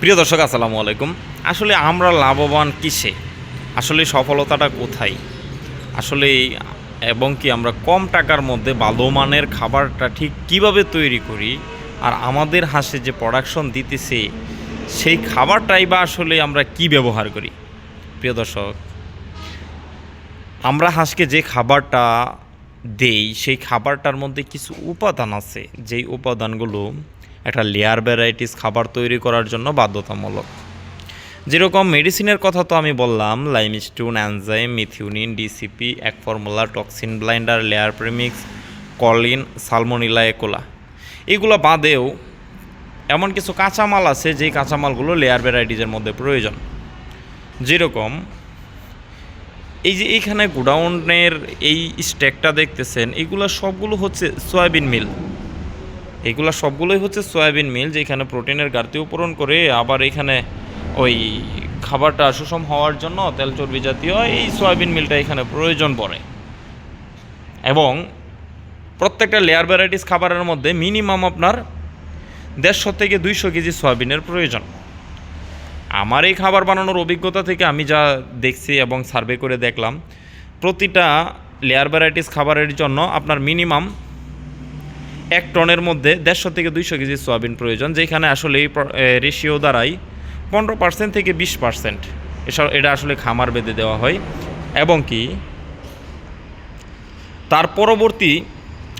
প্রিয় দর্শক, আসসালামু আলাইকুম। আসলে আমরা লাভবান কিসে? আসলে সফলতাটা কোথায়? আসলে এবং কি আমরা কম টাকার মধ্যে ভালো মানের খাবারটা ঠিক কীভাবে তৈরি করি? আর আমাদের হাঁসে যে প্রোডাকশন দিতেছে, সেই খাবারটাই বা আসলে আমরা কি ব্যবহার করি? প্রিয় দর্শক, আমরা হাঁসকে যে খাবারটা দেই, সেই খাবারটার মধ্যে কিছু উপাদান আছে। যেই উপাদানগুলো একটা লেয়ার ভ্যারাইটিস খাবার তৈরি করার জন্য বাধ্যতামূলক। যেরকম মেডিসিনের কথা তো আমি বললাম লাইমস্টোন অ্যানজাইম মিথিউনিন ডিসিপি এক formula toxin binder layer premix choline salmonella E coli এগুলো বাদেও এমন কিছু কাঁচামাল আছে যেই কাঁচামালগুলো লেয়ার ভ্যারাইটিসের মধ্যে প্রয়োজন। যেরকম এই যে এইখানে গোডাউনের এই স্ট্যাকটা দেখতেছেন, এগুলো সবগুলো হচ্ছে সয়াবিন মিল। এগুলো সবগুলোই হচ্ছে সয়াবিন মিল যেখানে প্রোটিনের ঘাটতিও পূরণ করে, আবার এখানে ওই খাবারটা সুষম হওয়ার জন্য তেল চর্বি জাতীয় এই সয়াবিন মিলটা এখানে প্রয়োজন পড়ে। এবং প্রত্যেকটা লেয়ার ভ্যারাইটিস খাবারের মধ্যে মিনিমাম আপনার দেড়শো থেকে দুইশো কেজি সয়াবিনের প্রয়োজন। আমার এই খাবার বানানোর অভিজ্ঞতা থেকে আমি যা দেখছি এবং সার্ভে করে দেখলাম, প্রতিটা লেয়ার ভ্যারাইটিস খাবারের জন্য আপনার মিনিমাম এক টনের মধ্যে দেড়শো থেকে দুইশো কেজি সোয়াবিন প্রয়োজন, যেখানে আসলে এই রেশিও দ্বারাই পনেরো পার্সেন্ট থেকে বিশ পার্সেন্ট এসব এটা আসলে খামার বেঁধে দেওয়া হয়। এবং কি, তার পরবর্তী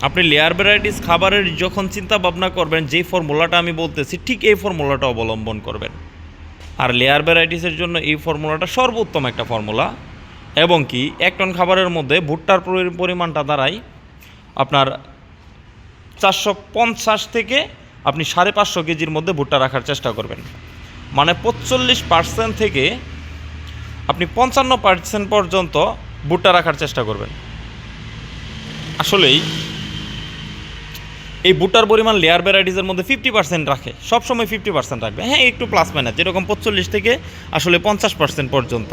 আপনি লেয়ার ভ্যারাইটিস খাবারের যখন চিন্তা ভাবনা করবেন, যে ফর্মুলাটা আমি বলতেছি, ঠিক এই ফর্মুলাটা অবলম্বন করবেন। আর লেয়ার ভ্যারাইটিসের জন্য এই ফর্মুলাটা সর্বোত্তম একটা ফর্মুলা। এবং কি, এক টন খাবারের মধ্যে ভুট্টার পরিমাণটা দাঁড়ায় আপনার চারশো পঞ্চাশ থেকে আপনি সাড়ে পাঁচশো কেজির মধ্যে ভুট্টা রাখার চেষ্টা করবেন। মানে পঁচল্লিশ পার্সেন্ট থেকে আপনি পঞ্চান্ন পার্সেন্ট পর্যন্ত ভুট্টা রাখার চেষ্টা করবেন। আসলেই এই ভুট্টার পরিমাণ লেয়ার ভ্যারাইটিসের মধ্যে ফিফটি পার্সেন্ট রাখে। সবসময় ফিফটি পার্সেন্ট রাখবে। হ্যাঁ একটু প্লাস মাইনাস যেরকম পঁচল্লিশ থেকে আসলে পঞ্চাশ পার্সেন্ট পর্যন্ত।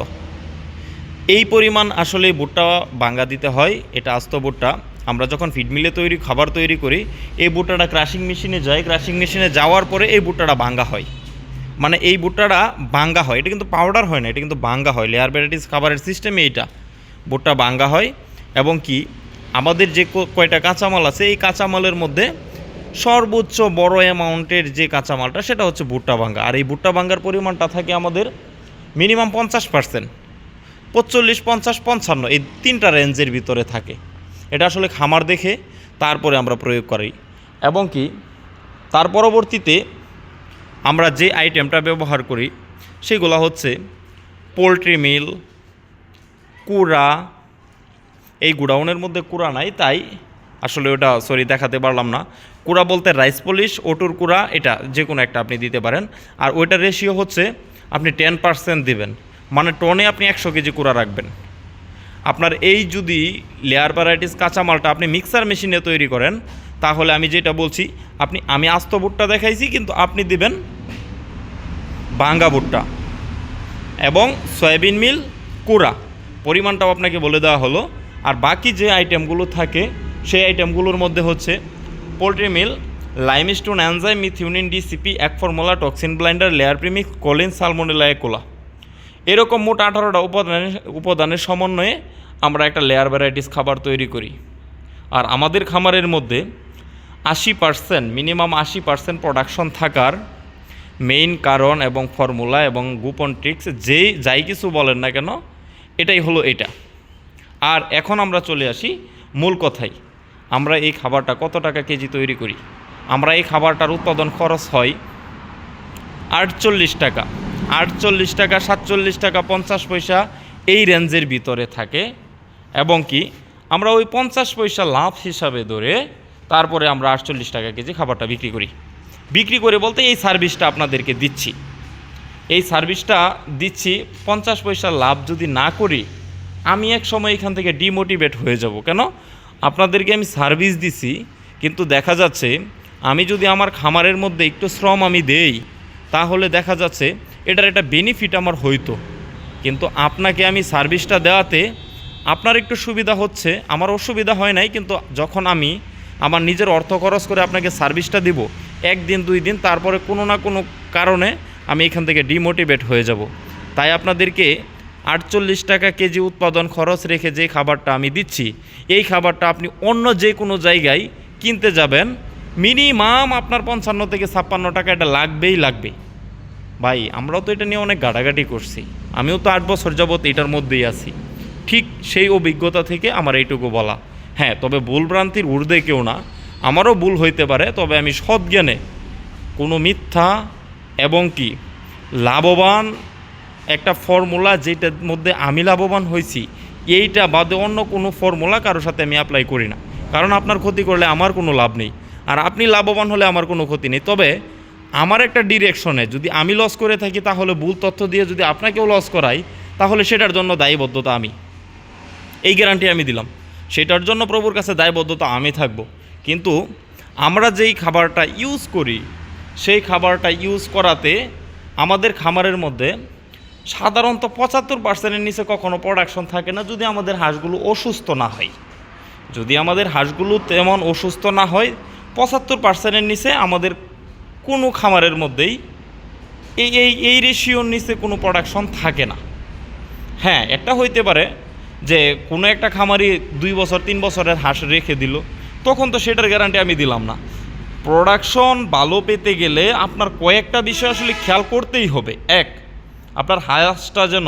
এই পরিমাণ আসলে ভুট্টা বাঙ্গা দিতে হয়, এটা আস্ত ভুট্টা। আমরা যখন ফিড মিলে তৈরি, খাবার তৈরি করি, এই ভুট্টাটা ক্রাশিং মেশিনে যায়। ক্রাশিং মেশিনে যাওয়ার পরে এই ভুট্টাটা বাঙ্গা হয়। মানে এই ভুট্টাটা বাঙ্গা হয়। এটা কিন্তু পাউডার হয় না, এটা কিন্তু বাঙ্গা হয়। লেয়ার ভ্যারাইটিস খাবারের সিস্টেমে এইটা ভুট্টা বাঙ্গা হয় এবং কি, আমাদের যে কয়টা কাঁচামাল আছে, এই কাঁচামালের মধ্যে সর্বোচ্চ বড় অ্যামাউন্টের যে কাঁচামালটা, সেটা হচ্ছে ভুট্টা ভাঙ্গা। আর এই ভুট্টা ভাঙ্গার পরিমাণটা থাকে আমাদের মিনিমাম পঞ্চাশ পার্সেন্ট পঁচল্লিশ, পঞ্চাশ, পঞ্চান্ন, এই তিনটা রেঞ্জের ভিতরে থাকে। এটা আসলে খামার দেখে তারপরে আমরা প্রয়োগ করি। এবং কি, তার পরবর্তীতে আমরা যে আইটেমটা ব্যবহার করি, সেগুলো হচ্ছে পোলট্রি মিল, কুড়া, এই গুডাউনের মধ্যে কুড়া নাই, তাই আসলে ওটা সরি দেখাতে পারলাম না। কুড়া বলতে রাইস পলিশ ওটুর কুড়া, এটা যে কোনো একটা আপনি দিতে পারেন। আর ওইটার রেশিও হচ্ছে আপনি টেন পার্সেন্ট দিবেন। মানে টনে আপনি একশো কেজি কুড়া রাখবেন। আপনার এই যদি লেয়ার ভ্যারাইটিস কাঁচামালটা আপনি মিক্সার মেশিনে তৈরি করেন, তাহলে আমি যেটা বলছি, আপনি, আমি আস্ত ভুট্টা দেখাইছি, কিন্তু আপনি দিবেন বাঙ্গা ভুট্টা এবং সয়াবিন মিল, কুড়া। পরিমাণটাও আপনাকে বলে দেওয়া হলো। আর বাকি যে আইটেমগুলো থাকে, সেই আইটেমগুলোর মধ্যে হচ্ছে poultry meal limestone enzyme methionine DCP এক formula toxin binder layer premix choline salmonella E coli এরকম মোট আঠারোটা উপাদানের উপাদানের সমন্বয়ে আমরা একটা লেয়ার ভ্যারাইটিস খাবার তৈরি করি। আর আমাদের খামারের মধ্যে আশি পার্সেন্ট মিনিমাম আশি পার্সেন্ট প্রোডাকশন থাকার মেইন কারণ এবং ফর্মুলা এবং গোপন ট্রিক্স যেই, যাই কিছু বলেন না কেন, এটাই হলো এটা। আর এখন আমরা চলে আসি মূল কথাই আমরা এই খাবারটা কত টাকা কেজি তৈরি করি? আমরা এই খাবারটার উৎপাদন খরচ হয় আটচল্লিশ টাকা। আটচল্লিশ টাকা, সাতচল্লিশ টাকা, পঞ্চাশ পয়সা এই রেঞ্জের ভিতরে থাকে। এবং কি, আমরা ওই পঞ্চাশ পয়সা লাভ হিসাবে ধরে তারপরে আমরা আটচল্লিশ টাকা কেজি খাবারটা বিক্রি করি। বিক্রি করে বলতে এই সার্ভিসটা আপনাদেরকে দিচ্ছি। এই সার্ভিসটা দিচ্ছি, পঞ্চাশ পয়সা লাভ যদি না করি, আমি এক সময় এখান থেকে ডিমোটিভেট হয়ে যাব। কেন? আপনাদেরকে আমি সার্ভিস দিছি, কিন্তু দেখা যাচ্ছে আমি যদি আমার খামারের মধ্যে একটু শ্রম আমি দেই তাহলে দেখা যাচ্ছে এটার একটা বেনিফিট আমার হইতো। কিন্তু আপনাকে আমি সার্ভিসটা দেওয়াতে আপনার একটু সুবিধা হচ্ছে, আমার অসুবিধা হয় নাই, কিন্তু যখন আমি আমার নিজের অর্থ খরচ করে আপনাকে সার্ভিসটা দিব, একদিন, দুই দিন, তারপরে কোনো না কোনো কারণে আমি এখান থেকে ডিমোটিভেট হয়ে যাব। তাই আপনাদেরকে আটচল্লিশ টাকা কেজি উৎপাদন খরচ রেখে যে খাবারটা আমি দিচ্ছি, এই খাবারটা আপনি অন্য যে কোনো জায়গায় কিনতে যাবেন মিনিমাম আপনার পঞ্চান্ন থেকে ছাপ্পান্ন টাকা এটা লাগবেই লাগবে। ভাই, আমরাও তো এটা নিয়ে অনেক গাটাগাটি করছি। আমিও তো আট বছর যাবত এটার মধ্যেই আছি। ঠিক সেই অভিজ্ঞতা থেকে আমার এইটুকু বলা। হ্যাঁ তবে ভুল ভ্রান্তির ঊর্ধ্বে কেউ না। আমারও ভুল হইতে পারে, তবে আমি সৎজ্ঞানে কোনো মিথ্যা এবং কি লাভবান একটা ফর্মুলা যেটার মধ্যে আমি লাভবান হয়েছি এইটা বাদে অন্য কোনো ফর্মুলা কারোর সাথে আমি অ্যাপ্লাই করি না। কারণ আপনার ক্ষতি করলে আমার কোনো লাভ নেই। আর আপনি লাভবান হলে আমার কোনো ক্ষতি নেই। তবে আমার একটা ডিরেকশনে যদি আমি লস করে থাকি, তাহলে ভুল তথ্য দিয়ে যদি আপনাকেও লস করাই, তাহলে সেটার জন্য দায়বদ্ধতা আমি। এই গ্যারান্টি আমি দিলাম। সেটার জন্য প্রভুর কাছে দায়বদ্ধতা আমি থাকব। কিন্তু আমরা যেই খাবারটা ইউজ করি, সেই খাবারটা ইউজ করাতে আমাদের খামারের মধ্যে সাধারণত পঁচাত্তর পার্সেন্টের নিচে কখনো প্রোডাকশন থাকে না যদি আমাদের হাঁসগুলো অসুস্থ না হয়। যদি আমাদের হাঁসগুলো তেমন অসুস্থ না হয় পঁচাত্তর পার্সেন্টের নিচে আমাদের কোনো খামারের মধ্যেই এই এই এই রেশিওর নিচে কোনো প্রোডাকশন থাকে না। হ্যাঁ একটা হইতে পারে যে কোনো একটা খামারি দুই বছর, তিন বছরের হাঁস রেখে দিল, তখন তো সেটার গ্যারান্টি আমি দিলাম না। প্রোডাকশন ভালো পেতে গেলে আপনার কয়েকটা বিষয় আসলে খেয়াল করতেই হবে। এক, আপনার হাঁসটা যেন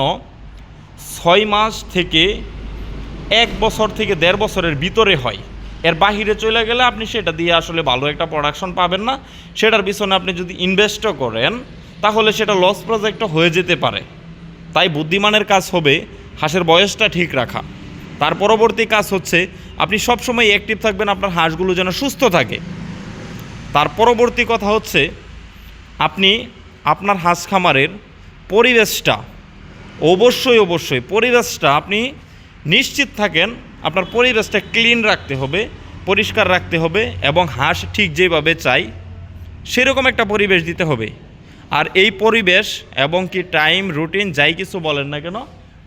ছয় মাস থেকে এক বছর থেকে দেড় বছরের ভিতরে হয়। এর বাহিরে চলে গেলে আপনি সেটা দিয়ে আসলে ভালো একটা প্রোডাকশন পাবেন না। সেটার পিছনে আপনি যদি ইনভেস্টও করেন, তাহলে সেটা লস প্রজেক্টও হয়ে যেতে পারে। তাই বুদ্ধিমানের কাজ হবে হাঁসের বয়সটা ঠিক রাখা। তার পরবর্তী কাজ হচ্ছে, আপনি সবসময় অ্যাক্টিভ থাকবেন, আপনার হাঁসগুলো যেন সুস্থ থাকে। তার পরবর্তী কথা হচ্ছে, আপনি আপনার হাঁস খামারের পরিবেশটা অবশ্যই অবশ্যই পরিবেশটা আপনি নিশ্চিত থাকেন আপনার পরিবেশটা ক্লিন রাখতে হবে, পরিষ্কার রাখতে হবে এবং হাঁস ঠিক যেভাবে চাই, সেরকম একটা পরিবেশ দিতে হবে। আর এই পরিবেশ এবং কি টাইম রুটিন যাই কিছু বলেন না কেন,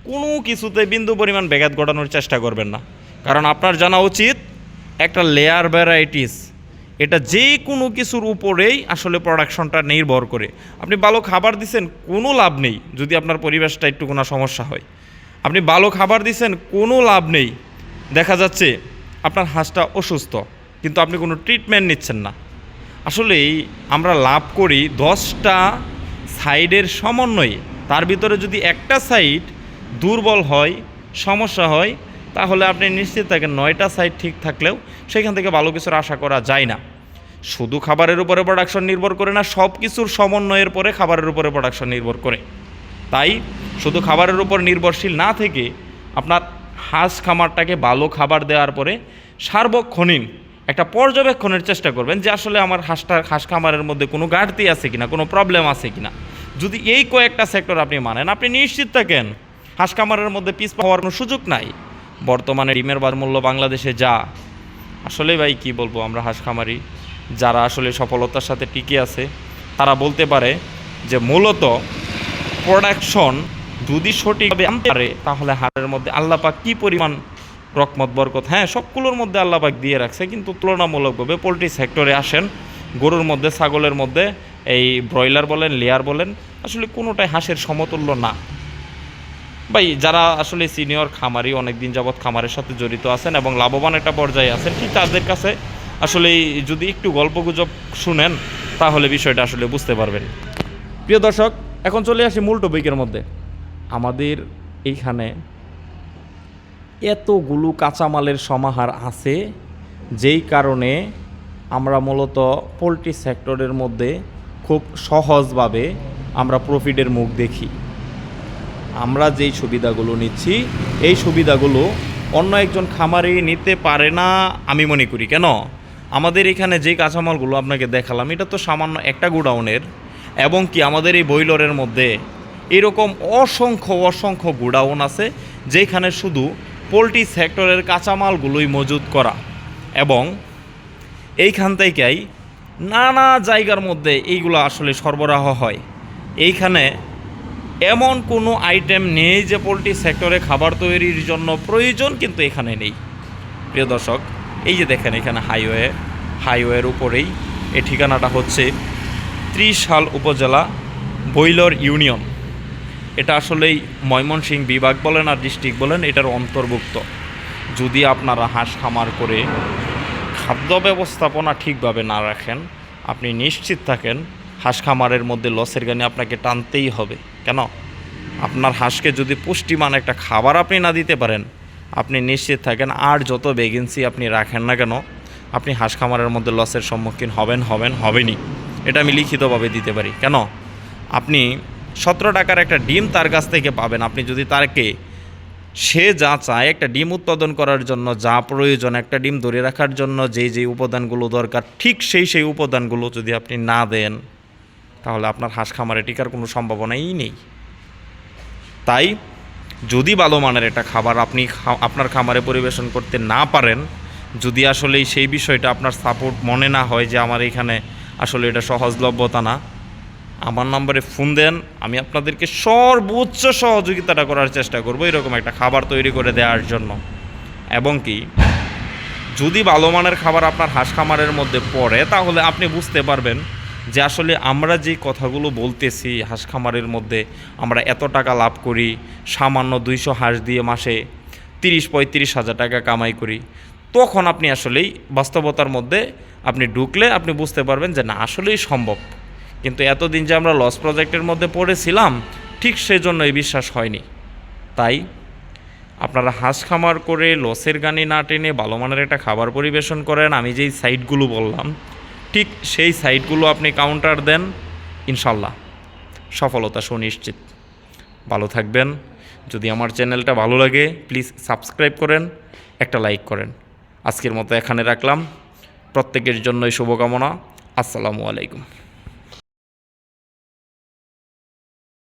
কোনো কিছুতে বিন্দু পরিমাণ ব্যাঘাত ঘটানোর চেষ্টা করবেন না। কারণ আপনার জানা উচিত একটা লেয়ার ভ্যারাইটিস এটা যে কোনো কিছুর উপরেই আসলে প্রোডাকশনটা নির্ভর করে। আপনি ভালো খাবার দিচ্ছেন কোনো লাভ নেই যদি আপনার পরিবেশটা একটু কোনো সমস্যা হয়। আপনি ভালো খাবার দিচ্ছেন কোনো লাভ নেই দেখা যাচ্ছে আপনার হাঁসটা অসুস্থ, কিন্তু আপনি কোনো ট্রিটমেন্ট নিচ্ছেন না। আসলেই আমরা লাভ করি দশটা সাইডের সমন্বয়ে। তার ভিতরে যদি একটা সাইড দুর্বল হয়, সমস্যা হয়, তাহলে আপনি নিশ্চিত থাকেন নয়টা সাইড ঠিক থাকলেও সেখান থেকে ভালো কিছুর আশা করা যায় না। শুধু খাবারের উপরে প্রোডাকশন নির্ভর করে না, সব কিছুর সমন্বয়ের পরে খাবারের উপরে প্রোডাকশন নির্ভর করে। তাই শুধু খাবারের উপর নির্ভরশীল না থেকে আপনার হাঁস খামারটাকে ভালো খাবার দেওয়ার পরে সার্বক্ষণিক একটা পর্যবেক্ষণের চেষ্টা করবেন যে আসলে আমার হাঁসটা, হাঁস খামারের মধ্যে কোনো ঘাটতি আছে কিনা, কোনো প্রবলেম আছে কিনা। যদি এই কয়েকটা সেক্টর আপনি মানেন, আপনি নিশ্চিত থাকেন হাঁস খামারের মধ্যে পিস পাওয়ার কোনো সুযোগ নাই। বর্তমানে ডিমের বার মূল্য বাংলাদেশে যা, আসলে ভাই কি বলব আমরা হাঁস খামারি, যারা আসলে সফলতার সাথে টিকে আছে, তারা বলতে পারে যে মূলত প্রোডাকশন যদি সঠিকভাবে আনতে পারে, তাহলে হাড়ের মধ্যে আল্লাপাক কি পরিমাণ রকমত, বরকত? হ্যাঁ সবগুলোর মধ্যে আল্লাপাক দিয়ে রাখছে, কিন্তু তুলনামূলকভাবে পোলট্রি সেক্টরে আসেন, গরুর মধ্যে, ছাগলের মধ্যে, এই ব্রয়লার বলেন, লেয়ার বলেন, আসলে কোনোটাই হাঁসের সমতুল্য না। ভাই, যারা আসলে সিনিয়র খামারি অনেক দিন যাবৎ খামারের সাথে জড়িত আছেন এবং লাভবান একটা পর্যায়ে আছেন ঠিক তাদের কাছে আসলে যদি একটু গল্পগুজব শুনেন, তাহলে বিষয়টা আসলে বুঝতে পারবেন। প্রিয় দর্শক, এখন চলে আসি মূল টপিকের মধ্যে। আমাদের এইখানে এতগুলো কাঁচামালের সমাহার আছে, যেই কারণে আমরা মূলত পোলট্রি সেক্টরের মধ্যে খুব সহজভাবে আমরা প্রফিটের মুখ দেখি। আমরা যেই সুবিধাগুলো নিচ্ছি, এই সুবিধাগুলো অন্য একজন খামারি নিতে পারে না আমি মনে করি। কেন? আমাদের এখানে যে কাঁচামালগুলো আপনাকে দেখালাম, এটা তো সামান্য একটা গোডাউনের এবং কি আমাদের এই বইলরের মধ্যে এরকম অসংখ্য অসংখ্য গোডাউন আছে যেখানে শুধু পোলট্রি সেক্টরের কাঁচামালগুলোই মজুদ করা এবং এইখান থেকেই নানা জায়গার মধ্যে এইগুলো আসলে সরবরাহ হয়। এইখানে এমন কোনো আইটেম নেই যে পোলট্রি সেক্টরে খাবার তৈরির জন্য প্রয়োজন কিন্তু এখানে নেই। প্রিয় দর্শক, এই যে দেখেন এখানে হাইওয়ে হাইওয়ের উপরেই, এ ঠিকানাটা হচ্ছে ত্রিশাল উপজেলা বৈলর ইউনিয়ন। এটা আসলেই ময়মনসিংহ বিভাগ বলেন আর ডিস্ট্রিক্ট বলেন, এটার অন্তর্ভুক্ত। যদি আপনারা হাঁস খামার করে খাদ্য ব্যবস্থাপনা ঠিকভাবে না রাখেন, আপনি নিশ্চিত থাকেন হাঁস খামারের মধ্যে লসের গানে আপনাকে টানতেই হবে। কেন? আপনার হাঁসকে যদি পুষ্টিমান একটা খাবার আপনি না দিতে পারেন, আপনি নিশ্চিত থাকেন আর যত ভ্যাকেন্সি আপনি রাখেন না কেন, আপনি হাঁস খামারের মধ্যে লসের সম্মুখীন হবেন হবেন, হবেনই। এটা আমি লিখিতভাবে দিতে পারি। কেন? আপনি সতেরো টাকার একটা ডিম তার কাছ থেকে পাবেন। আপনি যদি তারকে, সে যা চায়, একটা ডিম উৎপাদন করার জন্য, যা প্রয়োজন, একটা ডিম ধরে রাখার জন্য, যেই যেই উপাদানগুলো দরকার, ঠিক সেই সেই উপাদানগুলো যদি আপনি না দেন, তাহলে আপনার হাঁস খামারে টিকার কোনো সম্ভাবনাই নেই। তাই, যদি ভালো মানের একটা খাবার আপনি আপনার খামারে পরিবেশন করতে না পারেন, যদি আসলে সেই বিষয়টা আপনার সাপোর্ট মনে না হয় যে আমার এখানে আসলে এটা সহজলভ্যতা না আমার নম্বরে ফোন দেন, আমি আপনাদেরকে সর্বোচ্চ সহযোগিতাটা করার চেষ্টা করব এরকম একটা খাবার তৈরি করে দেওয়ার জন্য। এবং কি, যদি ভালো মানের খাবার আপনার হাঁস খামারের মধ্যে পড়ে, তাহলে আপনি বুঝতে পারবেন যে আসলে আমরা যে কথাগুলো বলতেছি হাঁস খামারের মধ্যে, আমরা এত টাকা লাভ করি, সামান্য দুইশো হাঁস দিয়ে মাসে তিরিশ, পঁয়ত্রিশ হাজার টাকা কামাই করি। তখন আপনি আসলেই বাস্তবতার মধ্যে আপনি ঢুকলে আপনি বুঝতে পারবেন যে না, আসলেই সম্ভব। কিন্তু এতদিন যে আমরা লস প্রজেক্টের মধ্যে পড়েছিলাম, ঠিক সেজন্য এই বিশ্বাস হয়নি। তাই, আপনারা হাঁস খামার করে লসের গানি না টেনে ভালো মানের একটা খাবার পরিবেশন করেন, আমি যেই সাইটগুলো বললাম, ঠিক সেই সাইটগুলো আপনি কাউন্টার দেন, ইনশাল্লাহ। সফলতা সুনিশ্চিত। ভালো থাকবেন। যদি আমার চ্যানেলটা ভালো লাগে প্লিজ সাবস্ক্রাইব করেন, একটা লাইক করেন। আজকের মতো এখানে রাখলাম। প্রত্যেকের জন্যই শুভকামনা। আসসালামু আলাইকুম।